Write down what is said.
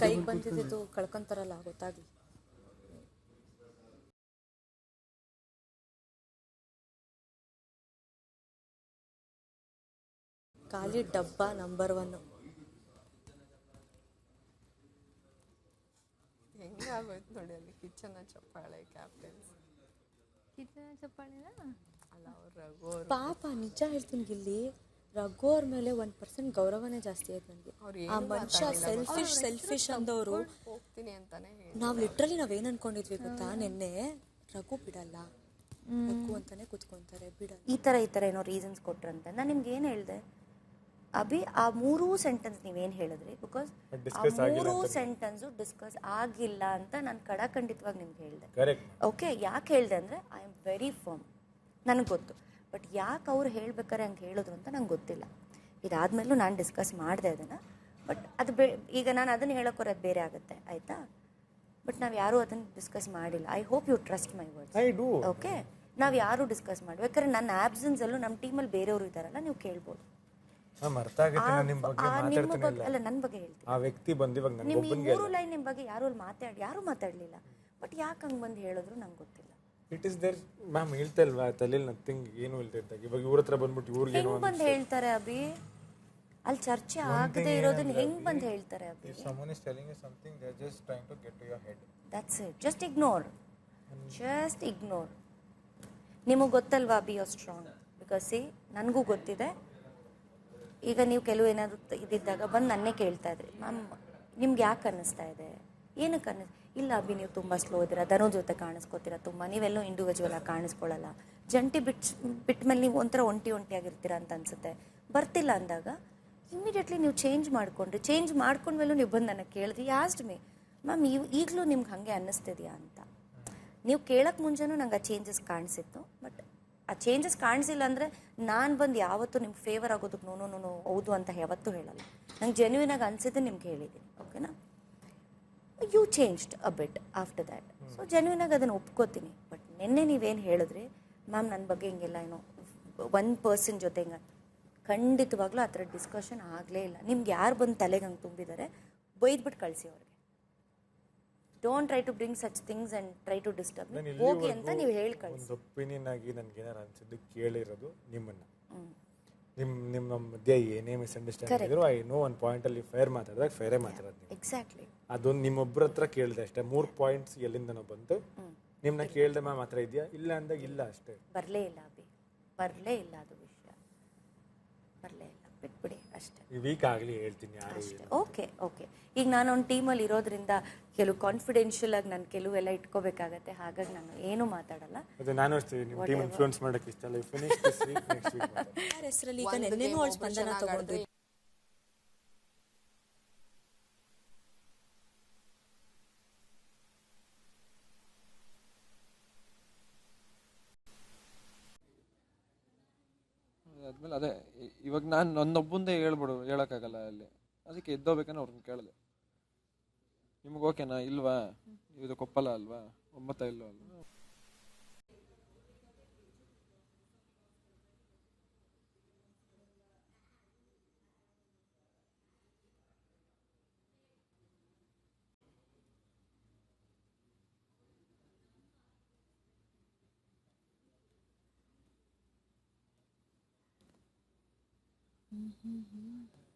ಕೈಗೆ ಬಂದಿದ್ದು ಕಳ್ಕೊಂತಾರಲ್ಲ ಗೊತ್ತಾಗ್ಲಿ. ಖಾಲಿ ಡಬ್ಬ ನಂಬರ್ ಒನ್ ಹೆಂಗಾಗೋಯ್ತು ನೋಡಿ ಅಲ್ಲಿ? ಕಿಚನ ಚಪ್ಪಾಳೆ ಕ್ಯಾಪ್ಟನ್ಸ್ ಕಿತ್ತನೆ ಚಪ್ಪಾಳೆನಾ? ಅಲ್ಲ ಅವ್ರ. ಪಾಪ ನಿಜ ಹೇಳ್ತೀನಿ ಗಿಲ್ಲಿ. ರಘು ಅವ್ರ ಮೇಲೆ ಒನ್ ಪರ್ಸೆಂಟ್ ಗೌರವನೇ ಜಾಸ್ತಿ ಆಯ್ತು ನನಗೆ. ಆ ಮನುಷ್ಯ ಸೆಲ್ಫಿಶ್ ಸೆಲ್ಫಿಶ್ ಅಂದವರು ಹೋಗ್ತೀನಿ ಅಂತಾನೆ ಹೇಳಿ ನಾವು ಲಿಟ್ರಲಿ ನಾವೇನು ಅನ್ಕೊಂಡಿದ್ವಿ ಗೊತ್ತಾ? ನಿನ್ನೆ ರಘು ಬಿಡಲ್ಲ. ರಘು ಅಂತಾನೆ ಕುತ್ಕೊಂತಾರೆ ಬಿಡಲ್ಲ. ಈ ಥರ ಈ ಥರ ಏನೋ ರೀಸನ್ಸ್ ಕೊಟ್ರಂತೆ. ನಾನು ನಿಮ್ಗೆ ಏನು ಹೇಳಿದೆ? ಅಭಿ ಆ ಮೂರೂ ಸೆಂಟೆನ್ಸ್ ನೀವೇನು ಹೇಳಿದ್ರಿ? ಬಿಕಾಸ್ ಆ ಮೂರೂ ಸೆಂಟೆನ್ಸು ಡಿಸ್ಕಸ್ ಆಗಿಲ್ಲ ಅಂತ ನಾನು ಕಡಾಖಂಡಿತವಾಗಿ ನಿಮ್ಗೆ ಹೇಳಿದೆ. ಕರೆಕ್ಟ್ ಓಕೆ ಯಾಕೆ ಹೇಳಿದೆ ಅಂದರೆ ಐ ಆಮ್ ವೆರಿ ಫರ್ಮ್ ನನಗೆ ಗೊತ್ತು. ಬಟ್ ಯಾಕೆ ಅವ್ರು ಹೇಳ್ಬೇಕಾರೆ ಹಂಗೆ ಹೇಳಿದ್ರು ಅಂತ ನಂಗೆ ಗೊತ್ತಿಲ್ಲ. ಇದಾದ್ಮೇಲೂ ನಾನು ಡಿಸ್ಕಸ್ ಮಾಡಿದೆ ಅದನ್ನು. ಬಟ್ ಅದು ಬೇ ಈಗ ನಾನು ಅದನ್ನು ಹೇಳೋಕೋರದು ಬೇರೆ ಆಗುತ್ತೆ ಆಯಿತಾ? ಬಟ್ ನಾವು ಯಾರೂ ಅದನ್ನು ಡಿಸ್ಕಸ್ ಮಾಡಿಲ್ಲ. I hope you trust my words I do okay ನಾವು ಯಾರು ಡಿಸ್ಕಸ್ ಮಾಡಿ ಯಾಕಂದ್ರೆ ನನ್ನ ಆಬ್ಸೆನ್ಸಲ್ಲೂ ನಮ್ಮ ಟೀಮಲ್ಲಿ ಬೇರೆಯವರು ಇದ್ದಾರಲ್ಲ ನೀವು ಕೇಳ್ಬೋದು. ಅಲ್ಲ. ನನ್ನ ಬಗ್ಗೆ ಹೇಳ್ತೀನಿ. ಆ ವ್ಯಕ್ತಿ ಬಂದು ಇವಾಗ ನಿಮ್ಮ ಈ ಮೂರು ಲೈನ್ ನಿಮ್ಮ ಬಗ್ಗೆ ಯಾರು ಅಲ್ಲಿ ಮಾತಾಡಿ ಯಾರೂ ಮಾತಾಡಲಿಲ್ಲ. ಬಟ್ ಯಾಕೆ ಹಂಗೆ ಬಂದು ಹೇಳಿದ್ರು ನಂಗೆ ಗೊತ್ತಿಲ್ಲ. ಇಟ್ ಇಸ್ ದೇರ್ ಮ್ಯಾಮ್ ಹೇಳ್ತಾ ಇಲ್ವಾ? ತಲೆಯಲ್ಲಿ ನಥಿಂಗ್ ಏನು ಇಲ್ದೇ ಇದ್ದಾಗ. ಇವಾಗ ಇವ್ರ ಹತ್ರ ಬಂದ್ಬಿಟ್ಟು ಇವ್ರಿಗೆ ಏನೋ ಹೆಂಗ್ ಬಂದು ಹೇಳ್ತಾರೆ ಅಭಿ? ಅಲ್ಲಿ ಚರ್ಚೆ ಆಗದೆ ಇರೋದನ್ನ ಹೆಂಗ್ ಬಂದ್ ಹೇಳ್ತಾರೆ Abhi? If someone is telling you something, they're just trying to get to your head. That's it just ignore just ignore ನಿಮಗೆ ಗೊತ್ತಲ್ವಾ Abhi yo strong because see ನನಗೂ ಗೊತ್ತಿದೆ. ಈಗ ನೀವು ಕೆಲವು ಏನಾದರೂ ಇದಿದ್ದಾಗ ಬಂದು ನನ್ನೇ ಕೇಳ್ತಾ ಇದ್ರಿ. ಮ್ಯಾಮ್ ನಿಮ್ಗೆ ಯಾಕೆ ಅನ್ನಿಸ್ತಾ ಇದೆ? ಏನಕ್ಕೆ ಅನ್ನಿಸ್? ಇಲ್ಲ ಅಭಿ, ನೀವು ತುಂಬ ಸ್ಲೋ ಇದ್ದೀರಾ. ಧನು ಜೊತೆ ಕಾಣಿಸ್ಕೋತೀರಾ ತುಂಬ. ನೀವೆಲ್ಲೋ ಇಂಡಿವಿಜುವಲ್ ಆಗಿ ಕಾಣಿಸ್ಕೊಳ್ಳಲ್ಲ. ಜಂಟಿ ಬಿಟ್ ಬಿಟ್ಟ ಮೇಲೆ ನೀವು ಒಂಥರ ಒಂಟಿ ಒಂಟಿಯಾಗಿರ್ತೀರಾ ಅಂತ ಅನ್ಸುತ್ತೆ. ಬರ್ತಿಲ್ಲ ಅಂದಾಗ ಇಮಿಡಿಯೇಟ್ಲಿ ನೀವು ಚೇಂಜ್ ಮಾಡಿಕೊಂಡ್ರಿ. ಚೇಂಜ್ ಮಾಡ್ಕೊಂಡ್ಮೇಲೂ ನೀವು ಬಂದು ನನಗೆ ಕೇಳಿದ್ರಿ ಯಾಸ್ಟ್ ಮೀ ಮ್ಯಾಮ್ ಇವು ಈಗಲೂ ನಿಮ್ಗೆ ಹಾಗೆ ಅನ್ನಿಸ್ತಿದೆಯಾ ಅಂತ. ನೀವು ಕೇಳೋಕ್ಕೆ ಮುಂಚೆನೂ ನಂಗೆ ಆ ಚೇಂಜಸ್ ಕಾಣಿಸಿತ್ತು ಬಟ್ ಆ ಚೇಂಜಸ್ ಕಾಣಿಸಿಲ್ಲ ಅಂದರೆ ನಾನು ಬಂದು ಯಾವತ್ತೂ ನಿಮ್ಗೆ ಫೇವರ್ ಆಗೋದಕ್ಕೆ ನೋನು ನೋ ನೋ ಹೌದು ಅಂತ ಯಾವತ್ತೂ ಹೇಳಲ್ಲ. ನಂಗೆ ಜೆನ್ಯೂನಾಗಿ ಅನ್ಸಿದ್ದು ನಿಮ್ಗೆ ಹೇಳಿದ್ದೀನಿ ಓಕೆನಾ you changed a bit after that so genuine ಆಗಿ ಅದನ್ನು ಒಪ್ಕೋತೀನಿ. ಬಟ್ ನಿನ್ನೆ ನೀವೇನು ಹೇಳಿದ್ರಿ ಮ್ಯಾಮ್ ನನ್ನ ಬಗ್ಗೆ ಹಿಂಗೆಲ್ಲ ಏನೋ ಒನ್ ಪರ್ಸನ್ ಜೊತೆ ಹಿಂಗೆ ಖಂಡಿತವಾಗ್ಲೂ ಆ ಥರ ಡಿಸ್ಕಷನ್ ಆಗಲೇ ಇಲ್ಲ. ನಿಮ್ಗೆ ಯಾರು ಬಂದು ತಲೆಗೆ ಹಂಗೆ ತುಂಬಿದ್ದಾರೆ ಬೈದ್ಬಿಟ್ಟು ಕಳಿಸಿ ಅವ್ರಿಗೆ. Don't try to bring such things and try to disturb ಹೋಗಿ ಅಂತ ನೀವು ಹೇಳಿ ಕಳಿಸಿ. ಒಪಿನಿಯನ್ ಆಗಿ ನನ್ಗೆ ಏನಾರು ಅನ್ಸಿದ್ದು ಕೇಳಿರೋದು ನಿಮ್ಮನ್ನು. ನಿಮ್ ನಿಮ್ಮ ನಿಮ್ಮ ಮಧ್ಯೆ ಏನೇ ಮಿಸ್ಅಂಡರ್ಸ್ಟ್ಯಾಂಡಿಂಗ್ ಇದ್ರು ಐ ನೋ ಒಂದು ಪಾಯಿಂಟ್ ಅಲ್ಲಿ ಫೇರ್ ಮಾತಾಡಿದಾಗ ಫೇರೇ ಮಾತಾಡೋದು ನೀವು. ಎಕ್ಸಾಕ್ಟ್ಲಿ ಅದೊಂದು ನಿಮ್ಮೊಬ್ಬರ ಹತ್ರ ಕೇಳಿದೆ ಅಷ್ಟೇ. ಮೂರು ಪಾಯಿಂಟ್ಸ್ ಎಲ್ಲಿಂದನೋ ಬಂತು. ನಿಮ್ಮನ್ನ ಕೇಳ್ದೆ ಮ್ಯಾಮ್ ಹತ್ರ ಇದೆಯಾ? ಇಲ್ಲ ಅಂದಾಗ ಇಲ್ಲ ಅಷ್ಟೇ. ಬರಲೇ ಇಲ್ಲ ಅಭಿ. ಬರಲೇ ಇಲ್ಲ ಅದು ವಿಷಯ. ಬರಲೇ ಇಲ್ಲ. ಬಿಟ್ಬಿಡಿ ಅಷ್ಟೇ. ಈ ವೀಕ್ ಆಗಲಿ ಹೇಳ್ತೀನಿ ಅಷ್ಟೇ. Okay okay. ಈಗ ನಾನು ಒಂದು ಟೀಮಲ್ಲಿ ಇರೋದ್ರಿಂದ ಕೆಲವು ಕಾನ್ಫಿಡೆನ್ಷಿಯಲ್ ಆಗಿ ನಾನು ಕೆಲವೆಲ್ಲ ಇಟ್ಕೋಬೇಕಾಗತ್ತೆ ಹಾಗಾಗಿ ನಾನು ಏನು ಮಾತಾಡಲ್ಲ. ನಾನು ಅಷ್ಟೇ ನಿಮ್ಮ ಟೀಮ್ ಇನ್ಫ್ಲೂಯೆನ್ಸ್ ಮಾಡಕ್ಕೆ ಇಷ್ಟ ಇಲ್ಲ finish this week next week ಯಾರ ಹೆಸರಲ್ಲಿ ಈಗ ನೆನ್ನೆನೂ ಅವಳು ಸ್ಪಂದನ ತಗೊಂಡ್ರು. ಆದ್ಮೇಲೆ ಅದೇ ಇವಾಗ ನಾನು ನನ್ನೊಬ್ಬಂದೇ ಹೇಳ್ಬಿಡು, ಹೇಳೋಕ್ಕಾಗಲ್ಲ ಅಲ್ಲಿ. ಅದಕ್ಕೆ ಎದ್ದೋಬೇಕನ್ನ ಅವ್ರನ್ನ ಕೇಳಿದೆ. ನಿಮ್ಗೆ ಓಕೆನಾ? ಇಲ್ವಾ? ಇದು ಕೊಪ್ಪಲ ಅಲ್ವಾ? ಒಮ್ಮತ ಇಲ್ವಾ? Mm-hmm.